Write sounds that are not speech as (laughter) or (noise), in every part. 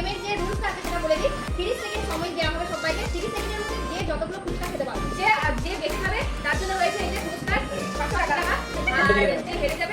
গেমের যে রুলস আছে সেটা বলে দিই। তিরিশ সেকেন্ড সময় দেওয়া হবে সবাইকে তিরিশ সেকেন্ডের মধ্যে যে যতগুলো ফুচকা খেতে পারবে যে যে বেশি খাবে তার জন্য রয়েছে এই যে পুরস্কার পাঁচশো টাকা। আর যে হেরে যাবে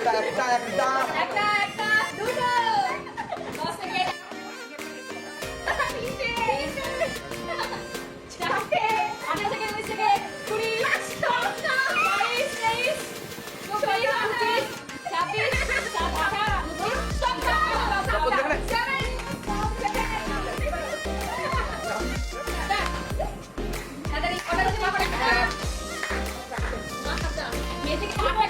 একটা, একটা, একটা। একটা একটা দুটো সেকেন্ড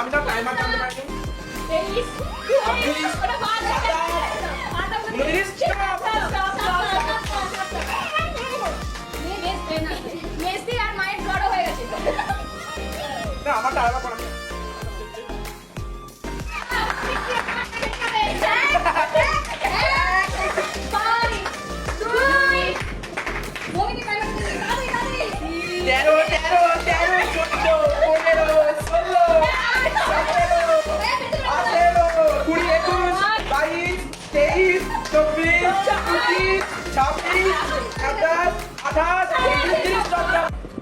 আমি তো টাইমার জানতে পারিনি 23 23 23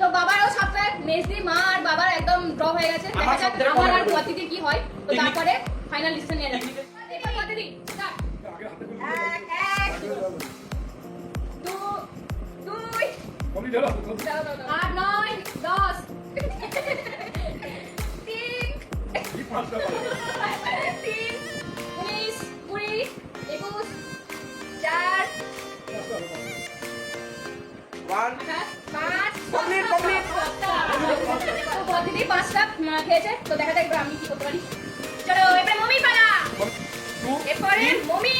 তো বাবারও সাতটায় মেসি মা আর বাবার একদম ড্র হয়ে গেছে। দেখা যাক আমার আর মনে কি হয়। তো তারপরে ফাইনাল লিস্টে নিয়ে গতিতে এক, এক, দুই, আট, নয়, দশ, তিন, (laughs) খেয়েছে তো দেখা যাক এবার আমি কি করতে পারি। চলো এবারে মমি পালা। এরপরে মমি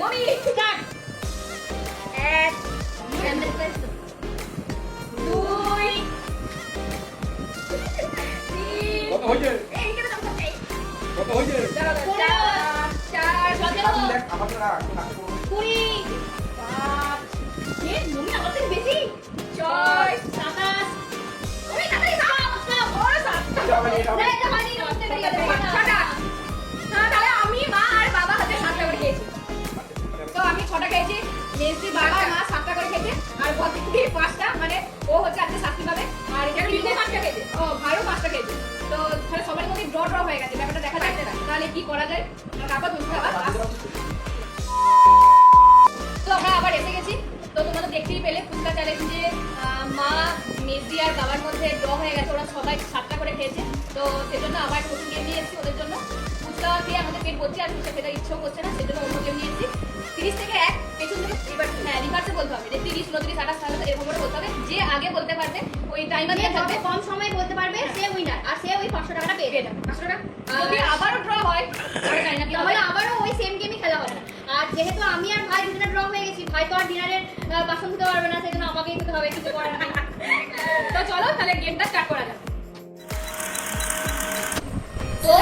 মমি স্টার্ট। এক দুই কত হয়েছে? কত হয়েছে? চার, চার। কুড়ি, পাঁচ, মমি আমার থেকে বেশি, ছয়, তো আমি ছটা খেয়েছি মেসি বাবা মা সাতটা করে খেয়েছে আর ভদ্রিদি পাঁচটা মানে ও হচ্ছে আজকে শাস্তি পাবে আর এটা পাঁচটা খেয়েছে তো তাহলে সবার মধ্যে ড্র হয়ে গেছে, ব্যাপারটা দেখা যাচ্ছে না তাহলে কি করা যায়? তারপর তুমি আবার। তো দেখতেই পেলে ফুচকা চ্যালেঞ্জে মা মেসি আর বাবার মধ্যে ড্র হয়ে গেছে ওরা সবাই সাতটা করে খেয়েছে। তো সেজন্য আবার নতুন গেম নিয়ে এসেছি ওদের জন্য। ফুচকা খেয়ে আমাদের পেট ভর্তি আর ফুচকা খেতে ইচ্ছেও করছে না সেজন্য অন্য গেম নিয়ে এসেছি। তিরিশ থেকে এক পেছন থেকে এবার হ্যাঁ রিভার্সে বলতে হবে। যে তিরিশ উনত্রিশ আঠাশ তাহলে এরকম করে বলতে হবে। যে আগে বলতে পারবে ওই টাইমার দিয়ে থাকবে। কম সময়ে বলতে পারবে সে উইনার আর সে ওই পাঁচশো টাকাটা পেয়ে যাবে। যাবে পাঁচশো টাকা? যদি আবারও ড্র হয় তাহলে জানি না কি হবে তাহলে আবারও ওই সেম গেমই খেলা হবে আর যেহেতু আমি আর ভাই দুজনে ড্র হয়ে গেছি হয়তো আর ডিনারের বাসন ধুতে পারবে না সেই জন্য আমাকেই ধুতে হবে, কিছু করার নেই। তো চলো, তাহলে গেমটা স্টার্ট করা যাক। তো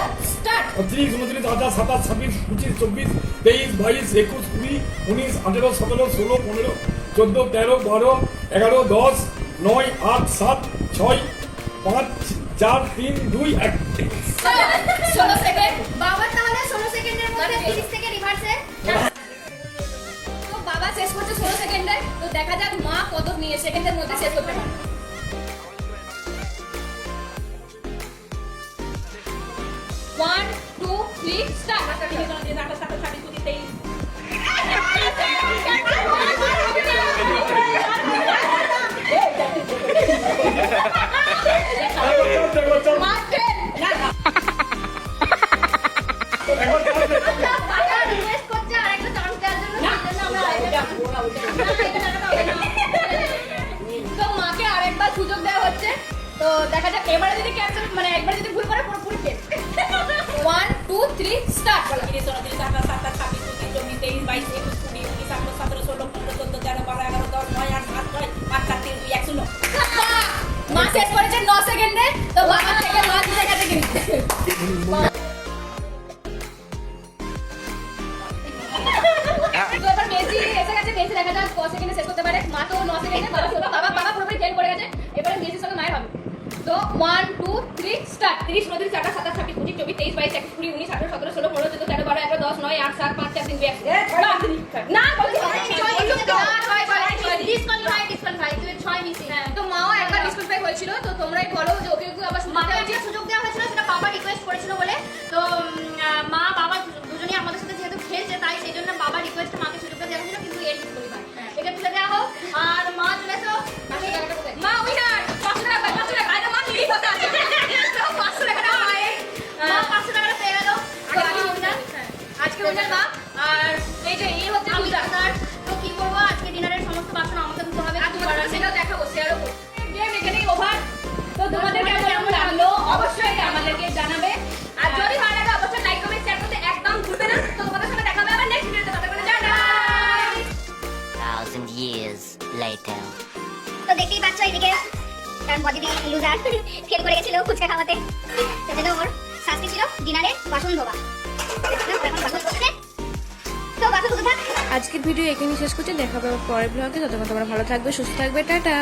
ছয়, পাঁচ, চার, তিন, দুই, এক। সেকেন্ডে তো দেখা যাক মা কত নিয়ে সেকেন্ডের মধ্যে শেষ করতে পারে। ওয়ান টু থ্রি স্টার্ট মা করে পুরোপুরি ওয়ান টু থ্রি স্টার্ট তিরিশ উনত্রিশ আঠাশ সাতাশ ছাব্বিশ পঁচিশ চব্বিশ তেইশ বাইশ একুশ কুড়ি উনিশ আঠারো সতেরো ষোলো পনেরো চোদ্দ তেরো বারো এগারো দশ নয় আট সাত নয় পাঁচ চার তিন দুই এক শূন্য। মা শেষ করেছে ন সেকেন্ডে। তো বাবা তিরিশ উনত্রিশ চারটা সাতাশ ছাব্বিশ পঁচিশ চব্বিশ তেইশ বাইশ একুশ কুড়ি উনিশ আঠারো সতেরো ষোলো পনেরো চোদ্দ তেরো বারো এগারো দশ নয় আট সাত পাঁচ চার তিন দুই না ডিসকোয়ালিফাই ডিসকোয়ালিফাই। ছয় মিসিং তো মাও একবার ডিসকুলিফাই হয়েছিল তো তোমরাই বলো যে ওকে আজকে উইনার মা আর এই যে এই হচ্ছে আমি লুজার তো কি করব? আজকে ডিনারের সমস্ত বাসন আমাকে ধুতে হবে আর কিছু তোমাদের করার নেই। সেটাও দেখাবো শেয়ারও করব গেম এখানেই ওভার তো তোমাদের কেমন লাগল? অবশ্যই আমাদেরকে জানাবে। আর যদি ভালো লাগে অবশ্যই লাইক কমেন্ট শেয়ার করতে একদম ভুলবে না। তো তোমাদের সাথে দেখা হবে আবার নেক্সট ভিডিওতে ততক্ষণে টাটা। Thousand years later. তো দেখতেই পাচ্ছ এদিকে কারণ বদিদি লুজার ফেল করে গেছিল ফুচকা খাওয়াতে। সেজন্য ওর শাস্তি ছিল ডিনারে বাসন ধোবা আজকের ভিডিও এখানেই শেষ করছি। দেখা আবার পরের ব্লগে ততক্ষণ তোমরা ভালো থাকবে, সুস্থ থাকবে। টাটা!